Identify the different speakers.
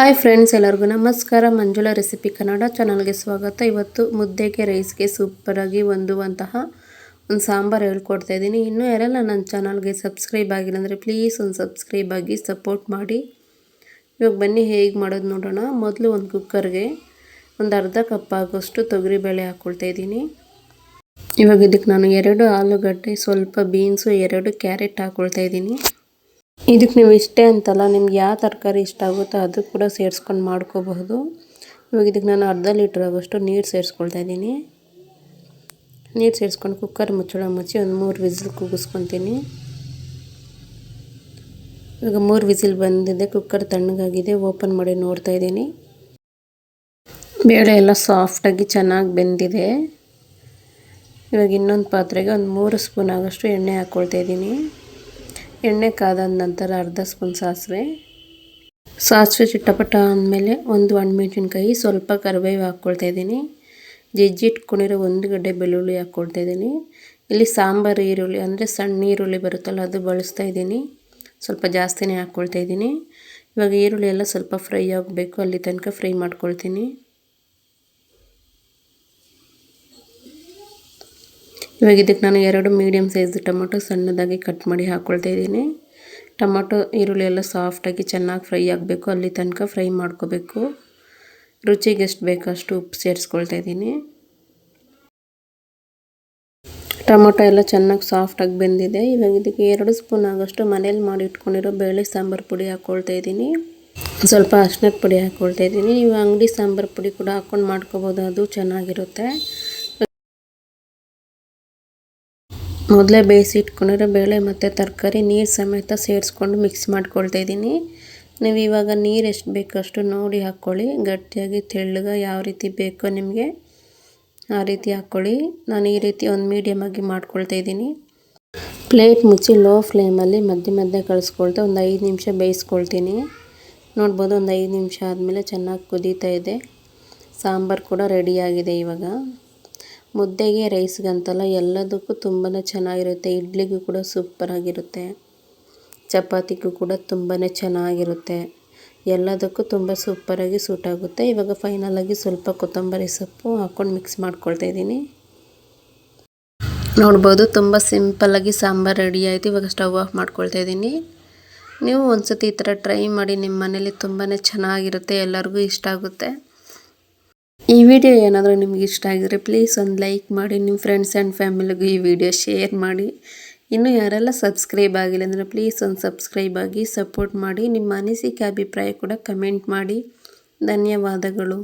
Speaker 1: Hi friends, ಎಲ್ಲರಿಗೂ ನಮಸ್ಕಾರ. Manjula recipe Kannada ಚಾನಲ್ಗೆ ಸ್ವಾಗತ. ಇವತ್ತು ಮುದ್ದೆಗೆ, ರೈಸ್ಗೆ ಸೂಪರಾಗಿ ಹೊಂದುವಂತಹ ಒಂದು ಸಾಂಬಾರು ಹೇಳ್ಕೊಡ್ತಾ ಇದ್ದೀನಿ. ಇನ್ನೂ ಯಾರೆಲ್ಲ ನನ್ನ ಚಾನಲ್ಗೆ ಸಬ್ಸ್ಕ್ರೈಬ್ ಆಗಿಲ್ಲ ಅಂದರೆ ಪ್ಲೀಸ್ ಒಂದು ಸಬ್ಸ್ಕ್ರೈಬ್ ಆಗಿ ಸಪೋರ್ಟ್ ಮಾಡಿ. ಇವಾಗ ಬನ್ನಿ, ಹೇಗೆ ಮಾಡೋದು ನೋಡೋಣ. ಮೊದಲು ಒಂದು ಕುಕ್ಕರ್ಗೆ ಒಂದು ಅರ್ಧ ಕಪ್ ಆಗೋಷ್ಟು ತೊಗರಿಬೇಳೆ ಹಾಕ್ಕೊಳ್ತಾ ಇದ್ದೀನಿ. ಇವಾಗ ಇದಕ್ಕೆ ನಾನು ಎರಡು ಆಲೂಗಡ್ಡೆ, ಸ್ವಲ್ಪ ಬೀನ್ಸು ಎರಡು ಕ್ಯಾರೆಟ್ ಹಾಕ್ಕೊಳ್ತಾ ಇದ್ದೀನಿ. ಇದಕ್ಕೆ ನೀವು ಇಷ್ಟೇ ಅಂತಲ್ಲ, ನಿಮ್ಗೆ ಯಾವ ತರಕಾರಿ ಇಷ್ಟ ಆಗುತ್ತೋ ಅದು ಕೂಡ ಸೇರಿಸ್ಕೊಂಡು ಮಾಡ್ಕೋಬಹುದು. ಇವಾಗ ಇದಕ್ಕೆ ನಾನು ಅರ್ಧ ಲೀಟ್ರ್ ಆಗೋಷ್ಟು ನೀರು ಸೇರಿಸ್ಕೊಳ್ತಾ ಇದ್ದೀನಿ. ನೀರು ಸೇರಿಸ್ಕೊಂಡು ಕುಕ್ಕರ್ ಮುಚ್ಚಳ ಮುಚ್ಚಿ ಒಂದು ಮೂರು ವಿಸಿಲ್ ಕೂಗಿಸ್ಕೊತೀನಿ ಇವಾಗ ಮೂರು ವಿಸಿಲ್ ಬಂದಿದೆ, ಕುಕ್ಕರ್ ತಣ್ಣಗಾಗಿದೆ, ಓಪನ್ ಮಾಡಿ ನೋಡ್ತಾ ಇದ್ದೀನಿ. ಬೇಳೆ ಎಲ್ಲ ಸಾಫ್ಟಾಗಿ ಚೆನ್ನಾಗಿ ಬೆಂದಿದೆ. ಇವಾಗ ಇನ್ನೊಂದು ಪಾತ್ರೆಗೆ ಒಂದು ಮೂರು ಸ್ಪೂನ್ ಆಗೋಷ್ಟು ಎಣ್ಣೆ ಹಾಕ್ಕೊಳ್ತಾ ಇದ್ದೀನಿ. ಎಣ್ಣೆ ಕಾದಾದ ನಂತರ ಅರ್ಧ ಸ್ಪೂನ್ ಸಾಸಿವೆ. ಸಾಸಿವೆ ಚಿಟ್ಟಪಟ ಅಂದಮೇಲೆ ಒಂದು ಮೆಣಸಿನ್ಕಾಯಿ ಸ್ವಲ್ಪ ಕರಿಬೇವು ಹಾಕ್ಕೊಳ್ತಾ ಇದ್ದೀನಿ. ಜಜ್ಜಿ ಇಟ್ಕೊಂಡಿರೋ ಒಂದು ಗಡ್ಡೆ ಬೆಳ್ಳುಳ್ಳಿ ಹಾಕ್ಕೊಳ್ತಾ ಇದ್ದೀನಿ. ಇಲ್ಲಿ ಸಾಂಬಾರು ಈರುಳ್ಳಿ ಅಂದರೆ ಸಣ್ಣ ಈರುಳ್ಳಿ ಬರುತ್ತಲ್ಲ, ಅದು ಬಳಸ್ತಾ ಇದ್ದೀನಿ. ಸ್ವಲ್ಪ ಜಾಸ್ತಿನೇ ಹಾಕ್ಕೊಳ್ತಾ ಇದ್ದೀನಿ. ಇವಾಗ ಈರುಳ್ಳಿ ಎಲ್ಲ ಸ್ವಲ್ಪ ಫ್ರೈ ಆಗಬೇಕು, ಅಲ್ಲಿ ತನಕ ಫ್ರೈ ಮಾಡ್ಕೊಳ್ತೀನಿ. ಇವಾಗ ಇದಕ್ಕೆ ನಾನು ಎರಡು ಮೀಡಿಯಮ್ ಸೈಜ್ ಟೊಮೊಟೊ ಸಣ್ಣದಾಗಿ ಕಟ್ ಮಾಡಿ ಹಾಕ್ಕೊಳ್ತಾ ಇದ್ದೀನಿ. ಟೊಮೊಟೊ ಈರುಳ್ಳಿ ಎಲ್ಲ ಸಾಫ್ಟಾಗಿ ಚೆನ್ನಾಗಿ ಫ್ರೈ ಆಗಬೇಕು. ಅಲ್ಲಿ ತನಕ ಫ್ರೈ ಮಾಡ್ಕೋಬೇಕು. ರುಚಿಗೆ ಎಷ್ಟು ಬೇಕೋ ಅಷ್ಟು ಉಪ್ಪು ಸೇರಿಸ್ಕೊಳ್ತಾ ಇದ್ದೀನಿ. ಟೊಮೊಟೊ ಎಲ್ಲ ಚೆನ್ನಾಗಿ ಸಾಫ್ಟಾಗಿ ಬೆಂದಿದೆ. ಇವಾಗ ಇದಕ್ಕೆ ಎರಡು ಸ್ಪೂನ್ ಆಗೋಷ್ಟು ಮನೇಲಿ ಮಾಡಿ ಇಟ್ಕೊಂಡಿರೋ ಬೇಳೆ ಸಾಂಬಾರು ಪುಡಿ ಹಾಕ್ಕೊಳ್ತಾ ಇದ್ದೀನಿ. ಸ್ವಲ್ಪ ಅರ್ಶಿನದ ಪುಡಿ ಹಾಕ್ಕೊಳ್ತಾ ಇದ್ದೀನಿ. ನೀವು ಅಂಗಡಿ ಸಾಂಬಾರು ಪುಡಿ ಕೂಡ ಹಾಕ್ಕೊಂಡು ಮಾಡ್ಕೋಬೋದು. ಅದು ಚೆನ್ನಾಗಿರುತ್ತೆ. ಮೊದಲೇ ಬೇಯಿಸಿ ಇಟ್ಕೊಂಡಿರೋ ಬೇಳೆ ಮತ್ತು ತರಕಾರಿ ನೀರು ಸಮೇತ ಸೇರಿಸ್ಕೊಂಡು ಮಿಕ್ಸ್ ಮಾಡ್ಕೊಳ್ತಾ ಇದ್ದೀನಿ. ನೀವು ಇವಾಗ ನೀರು ಎಷ್ಟು ಬೇಕೋ ಅಷ್ಟು ನೋಡಿ ಹಾಕ್ಕೊಳ್ಳಿ ಗಟ್ಟಿಯಾಗಿ ತೆಳ್ಳಗೆ ಯಾವ ರೀತಿ ಬೇಕೋ ನಿಮಗೆ ಆ ರೀತಿ ಹಾಕ್ಕೊಳ್ಳಿ ನಾನು ಈ ರೀತಿ ಒಂದು ಮೀಡಿಯಮಾಗಿ ಮಾಡ್ಕೊಳ್ತಾ ಇದ್ದೀನಿ. ಪ್ಲೇಟ್ ಮುಚ್ಚಿ ಲೋ ಫ್ಲೇಮಲ್ಲಿ ಮಧ್ಯೆ ಮಧ್ಯೆ ಕಳಿಸ್ಕೊಳ್ತಾ ಒಂದು ಐದು ನಿಮಿಷ ಬೇಯಿಸ್ಕೊಳ್ತೀನಿ. ನೋಡ್ಬೋದು ಒಂದು ಐದು ನಿಮಿಷ ಆದಮೇಲೆ ಚೆನ್ನಾಗಿ ಕುದೀತಾ ಇದೆ. ಸಾಂಬಾರು ಕೂಡ ರೆಡಿಯಾಗಿದೆ ಇವಾಗ. ಮುದ್ದೆಗೆ, ರೈಸ್ಗಂತಲ್ಲ, ಎಲ್ಲದಕ್ಕೂ ತುಂಬಾ ಚೆನ್ನಾಗಿರುತ್ತೆ. ಇಡ್ಲಿಗೂ ಕೂಡ ಸೂಪರಾಗಿರುತ್ತೆ. ಚಪಾತಿಗೂ ಕೂಡ ತುಂಬಾ ಚೆನ್ನಾಗಿರುತ್ತೆ. ಎಲ್ಲದಕ್ಕೂ ತುಂಬ ಸೂಪರಾಗಿ ಸೂಟ್ ಆಗುತ್ತೆ ಇವಾಗ ಫೈನಲಾಗಿ ಸ್ವಲ್ಪ ಕೊತ್ತಂಬರಿ ಸೊಪ್ಪು ಹಾಕ್ಕೊಂಡು ಮಿಕ್ಸ್ ಮಾಡ್ಕೊಳ್ತಾ ಇದ್ದೀನಿ. ನೋಡ್ಬೋದು, ತುಂಬ ಸಿಂಪಲ್ಲಾಗಿ ಸಾಂಬಾರು ರೆಡಿ ಆಯಿತು. ಇವಾಗ ಸ್ಟವ್ ಆಫ್ ಮಾಡ್ಕೊಳ್ತಾ ಇದ್ದೀನಿ. ನೀವು ಒಂದು ಸತಿ ಈ ಥರ ಟ್ರೈ ಮಾಡಿ, ನಿಮ್ಮ ಮನೇಲಿ ತುಂಬಾ ಚೆನ್ನಾಗಿರುತ್ತೆ, ಎಲ್ಲರಿಗೂ ಇಷ್ಟ ಆಗುತ್ತೆ. ಈ ವಿಡಿಯೋ ಏನಾದರೂ ನಿಮ್ಗೆ ಇಷ್ಟ ಆಗಿದ್ರೆ ಪ್ಲೀಸ್ ಒಂದು ಲೈಕ್ ಮಾಡಿ ನಿಮ್ಮ ಫ್ರೆಂಡ್ಸ್ ಆ್ಯಂಡ್ ಫ್ಯಾಮಿಲಿಗೂ ಈ ವಿಡಿಯೋ ಶೇರ್ ಮಾಡಿ. ಇನ್ನೂ ಯಾರೆಲ್ಲ ಸಬ್ಸ್ಕ್ರೈಬ್ ಆಗಿಲ್ಲ ಅಂದರೆ ಪ್ಲೀಸ್ ಒಂದು ಸಬ್ಸ್ಕ್ರೈಬ್ ಆಗಿ ಸಪೋರ್ಟ್ ಮಾಡಿ. ನಿಮ್ಮ ಅನಿಸಿಕೆ, ಅಭಿಪ್ರಾಯ ಕೂಡ ಕಮೆಂಟ್ ಮಾಡಿ. ಧನ್ಯವಾದಗಳು.